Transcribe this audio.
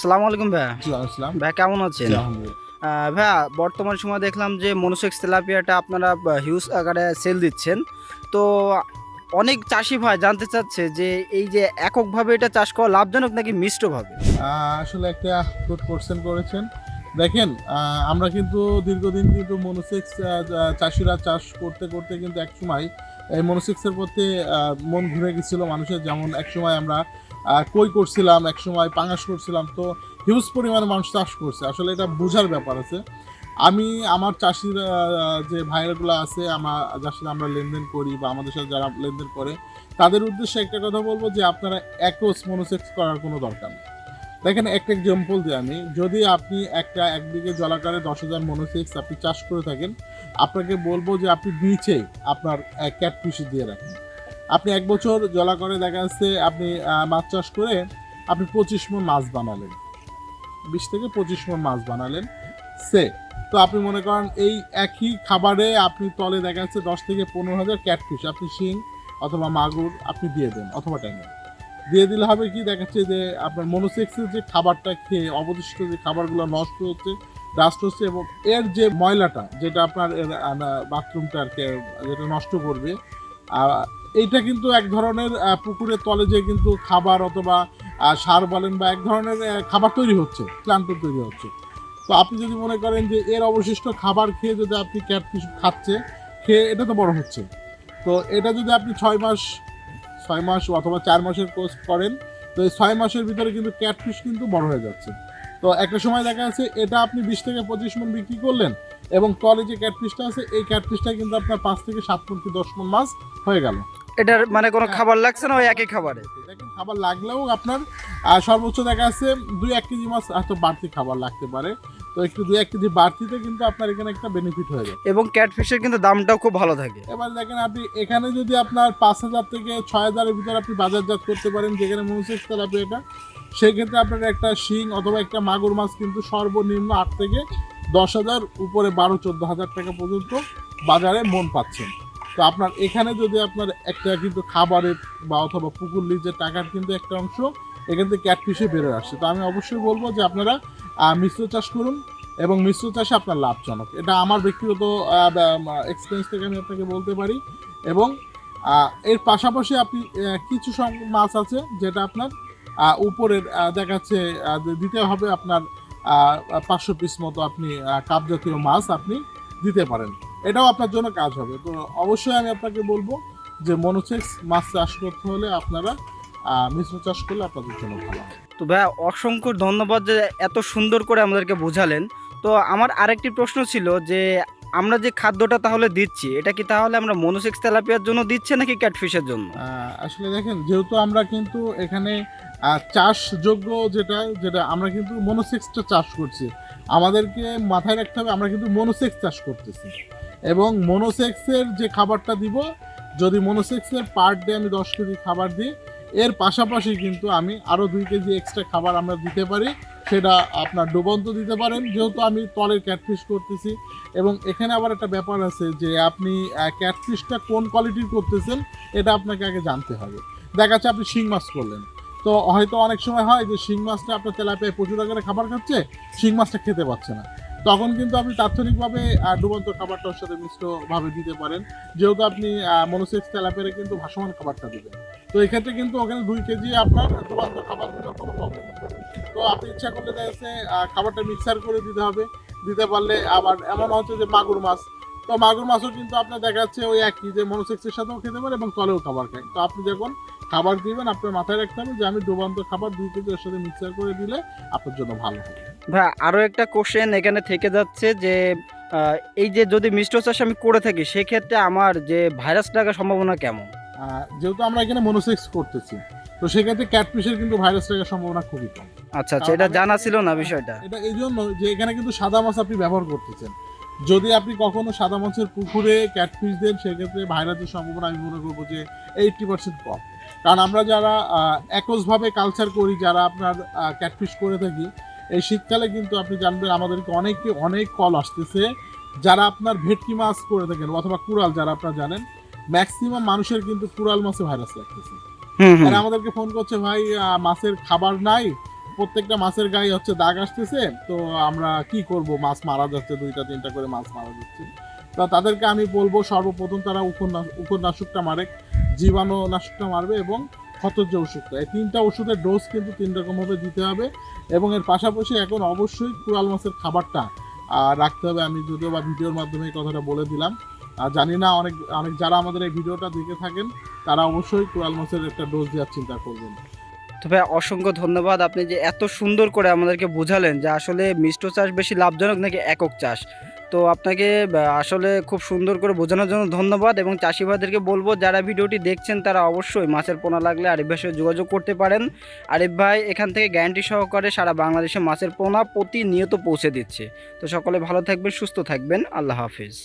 সালাম আলাইকুম ভাইয়া। আসসালাম ভাইয়া কেমন আছেন? ভাইয়া বর্তমান সময় দেখলাম যে মনোসেক্স তেলাপিয়াটা আপনারা হিউজ আকারে সেল দিচ্ছেন। তো অনেক চাষি ভাই জানতে চাচ্ছে যে এই যে এককভাবে এটা চাষ করা লাভজনক নাকি মিশ্রভাবে আসলে একটা গুড কোশ্চেন করেছেন। দেখেন আমরা কিন্তু দীর্ঘদিন কিন্তু মনোসেক্স চাষিরা চাষ করতে করতে কিন্তু একসময় এই মনোসেক্সের প্রতি মন ঘুরে গেছিল মানুষের। যেমন একসময় আমরা কই করছিলাম এক সময় পাঙাশ করছিলাম, তো হিউজ পরিমাণে মানুষ চাষ করছে। আসলে এটা বোঝার ব্যাপার আছে। আমি, আমার চাষির যে ভাইরাগুলো আছে, আমার, যার সাথে আমরা লেনদেন করি বা আমাদের সাথে যারা লেনদেন করে, তাদের উদ্দেশ্যে একটা কথা বলব যে আপনারা একোস মনোসেক্স করার কোনো দরকার নেই। দেখেন, একটা এক্সাম্পল দিই আমি যদি আপনি একটা এক একদিকে জলাকারে দশ হাজার মনোসেক্স আপনি চাষ করে থাকেন, আপনাকে বলব যে আপনি নিচে আপনার ক্যাট ফিশ দিয়ে রাখেন। আপনি এক বছর জলা করে দেখা যাচ্ছে আপনি মাছ চাষ করে আপনি পঁচিশ মন মাছ বানালেন। বিশ থেকে পঁচিশ মন মাছ বানালেন। সে, তো আপনি মনে করেন এই একই খাবারে আপনি তলে দেখা যাচ্ছে দশ থেকে পনেরো হাজার ক্যাটফিশ, আপনি শিং অথবা মাগুর আপনি দিয়ে দেন অথবা ট্যাঙ্গা দিয়ে দিলে হবে কি দেখাচ্ছে যে আপনার মনোসেক্সের যে খাবারটা খেয়ে অবশিষ্ট যে খাবারগুলো নষ্ট হচ্ছে ডাস্ট হচ্ছে এবং এর যে ময়লাটা, যেটা আপনার বাথরুমটা আর কি, যেটা নষ্ট করবে এইটা কিন্তু এক ধরনের পুকুরের তলে যে কিন্তু খাবার অথবা সার বলেন বা এক ধরনের খাবার তৈরি হচ্ছে, ক্লান্ত তৈরি হচ্ছে। তো আপনি যদি মনে করেন যে এর অবশিষ্ট খাবার খেয়ে যদি আপনি ক্যাটফিশ খাচ্ছে, খেয়ে এটা তো বড় হচ্ছে। তো এটা যদি আপনি ছয় মাস ছয় মাস অথবা চার মাসের কোর্স করেন, তো এই ছয় মাসের ভিতরে কিন্তু ক্যাটফিশ কিন্তু বড় হয়ে যাচ্ছে। তো একটা সময় দেখা যাচ্ছে, এটা আপনি বিশ থেকে পঁচিশ মন বিক্রি করলেন এবং তলে যে ক্যাটফিশটা আছে, এই ক্যাটফিশটা কিন্তু আপনার পাঁচ থেকে সাত মন কি দশ মন মাছ হয়ে গেল। এটার মানে কোনো খাবার লাগছে না ওই একই খাবারে? খাবার লাগলেও আপনার সর্বোচ্চ দেখা যাচ্ছে দুই এক কেজি মাছ হয়তো বাড়তি খাবার লাগতে পারে। তো একটু দুই এক কেজি বাড়তিতে কিন্তু আপনার এখানে একটা বেনিফিট হয়ে যায় এবং ক্যাটফিশের কিন্তু দামটাও খুব ভালো থাকে। এবার দেখেন আপনি এখানে যদি আপনার পাঁচ হাজার থেকে ছয় হাজারের ভিতরে আপনি বাজারজাত করতে পারেন যেখানে মনুসেক্স তেলাপি এটা সেই ক্ষেত্রে আপনার একটা শিং অথবা একটা মাগুর মাছ কিন্তু সর্বনিম্ন আট থেকে দশ হাজার উপরে বারো চোদ্দ হাজার টাকা পর্যন্ত বাজারে মন পাচ্ছেন। তো আপনার এখানে যদি আপনার একটা কিন্তু খাবারের বা অথবা পুকুর লিজের টাকার কিন্তু একটা অংশ এখান থেকে ক্যাটফিশে বেরোয় আসছে তো আমি অবশ্যই বলব যে আপনারা মিশ্র চাষ করুন এবং মিশ্র চাষে আপনার লাভজনক। এটা আমার ব্যক্তিগত এক্সপিরিয়েন্স থেকে আমি আপনাকে বলতে পারি এবং এর পাশাপাশি আপনি কিছু মাছ আছে যেটা আপনার উপরের দেখাচ্ছে দিতে হবে আপনার পাঁচশো পিস মতো আপনি কাপ জাতীয় মাছ আপনি দিতে পারেন। এটাও আপনার জন্য কাজ হবে। তো অবশ্যই আমি আপনাকে বলব যে মনোসেক্স মাছ চাষ করতে হলে আপনারা মিশ্র চাষ করলে আপনাদের জন্য ভালো হবে। তো ভাইয়া অসংখ্য ধন্যবাদ যে এত সুন্দর করে আমাদেরকে বোঝালেন। তো আমার আরেকটি প্রশ্ন ছিল যে আমরা যে খাদ্যটা তাহলে দিচ্ছি এটা কি তাহলে আমরা মনোসেক্স তেলাপিয়ার জন্য দিচ্ছে নাকি ক্যাটফিশের জন্য? আসলে দেখেন যেহেতু আমরা কিন্তু এখানে চাষযোগ্য যেটা যেটা আমরা কিন্তু মনোসেক্সটা চাষ করছি। আমাদেরকে মাথায় রাখতে হবে আমরা কিন্তু মনোসেক্স চাষ করতেছি। এবং মনোসেক্সের যে খাবারটা দিব, যদি মনোসেক্সের পার ডে আমি দশ কেজি খাবার দিই, এর পাশাপাশি কিন্তু আমি আরও দুই কেজি এক্সট্রা খাবার আমরা দিতে পারি, সেটা আপনার ডুবন্ত দিতে পারেন, যেহেতু আমি তলের ক্যাটফিশ করতেছি। এবং এখানে আবার একটা ব্যাপার আছে যে, আপনি ক্যাটফিশটা কোন কোয়ালিটির করতেছেন, এটা আপনাকে আগে জানতে হবে। দেখা যাচ্ছে আপনি শিং মাছ করলেন। তো হয়তো অনেক সময় হয় যে, শিং মাছটা আপনার তেলাপিয়ায় প্রচুর আকারে খাবার খাচ্ছে, শিং মাছটা খেতে পাচ্ছে না। তখন কিন্তু আপনি তাৎক্ষণিকভাবে ডুবন্ত খাবারটা ওর সাথে মিশ্রভাবে দিতে পারেন। যেহেতু আপনি মনোসেক্স তেলাপিয়ারে কিন্তু ভাসমান খাবারটা দেবেন। তো এক্ষেত্রে কিন্তু ওখানে দুই কেজি আপনার ডুবন্ত খাবার দিলে কোনো প্রবলেম তো আপনি ইচ্ছা করলে দেখা খাবারটা মিক্সার করে দিতে হবে। দিতে পারলে আবার এমন হচ্ছে যে মাগুর মাছ। তো মাগুর মাছও কিন্তু আপনার দেখা যাচ্ছে ওই একই যে মনোসেক্সের সাথেও খেতে পারে এবং তলেও খাবার খায়। তো আপনি যখন খাবার দিবেন, আপনার মাথায় রাখতে হবে যে আমি ডুবান্ত খাবার দুই কেজি ওর সাথে মিক্সার করে দিলে আপনার জন্য ভালো হবে। ভাই আরও একটা কোশ্চেন এখানে থেকে যাচ্ছে যে এই যে যদি মিশ্র চাষ আমি করে থাকি সেক্ষেত্রে আমার যে ভাইরাস লাগার সম্ভাবনা কেমন? যেহেতু আমরা এখানে মনোসেক্স করতেছি তো সেক্ষেত্রে ক্যাটফিশের কিন্তু ভাইরাস থাকার সম্ভাবনা খুবই কম। আচ্ছা আচ্ছা এটা জানা ছিল না বিষয়টা। এটা এই জন্য যে এখানে কিন্তু সাদা মাছ আপনি ব্যবহার করতেছেন। যদি আপনি কখনো সাদা মাছের পুকুরে ক্যাটফিশ দেন সেক্ষেত্রে ভাইরাসের সম্ভাবনা আমি মনে করব যে এইটটি পার্সেন্ট কম। কারণ আমরা যারা আহ, একজভাবে কালচার করি যারা আপনার ক্যাটফিশ করে থাকি এই শীতকালে কিন্তু আপনি জানবেন আমাদেরকে অনেকে অনেক কল আসতেছে যারা আপনার ভেটকি মাছ করে থাকেন অথবা কুড়াল যারা আপনারা জানেন ম্যাক্সিমাম মানুষের কিন্তু কুড়াল মাছে ভাইরাস লাগতেছে। আর আমাদেরকে ফোন করছে ভাই মাছের খাবার নাই প্রত্যেকটা মাছের গায়ে হচ্ছে দাগ আসতেছে তো আমরা কি করব? মাছ মারা যাচ্ছে দুইটা তিনটা করে মাছ মারা যাচ্ছে। তো তাদেরকে আমি বলব সর্বপ্রথম তারা উপন্যাস উপন্যাসকটা মারে জীবাণু নাশকটা মারবে এবং ক্ষতজ ওষুধটা। এই তিনটা ওষুধের ডোজ কিন্তু তিন রকমভাবে দিতে হবে এবং এর পাশাপাশি এখন অবশ্যই কুড়াল মাছের খাবারটা রাখতে হবে। আমি যদিও বা ভিডিওর মাধ্যমে এই কথাটা বলে দিলাম। আর জানি না অনেক অনেক যারা আমাদের এই ভিডিওটা দেখে থাকেন, তারা অবশ্যই কুড়াল মাছের একটা ডোজ দেওয়ার চিন্তা করবেন। তো ভাই, অসংখ্য ধন্যবাদ। আপনি যে এত সুন্দর করে আমাদেরকে বোঝালেন যে আসলে মিষ্ট চাষ বেশি লাভজনক নাকি একক চাষ? তো আপনাকে আসলে খুব সুন্দর করে বোঝানোর জন্য ধন্যবাদ এবং চাষি ভাইদেরকে বলব, যারা ভিডিওটি দেখছেন তারা অবশ্যই মাছের পোনা লাগলে আরিফ ভাইয়ের সাথে যোগাযোগ করতে পারেন। আরিফ ভাই এখান থেকে গ্যারান্টি সহকারে সারা বাংলাদেশে মাছের পোনা প্রতিনিয়ত পৌঁছে দিচ্ছে। তো সকলে ভালো থাকবেন, সুস্থ থাকবেন। আল্লাহ হাফিজ।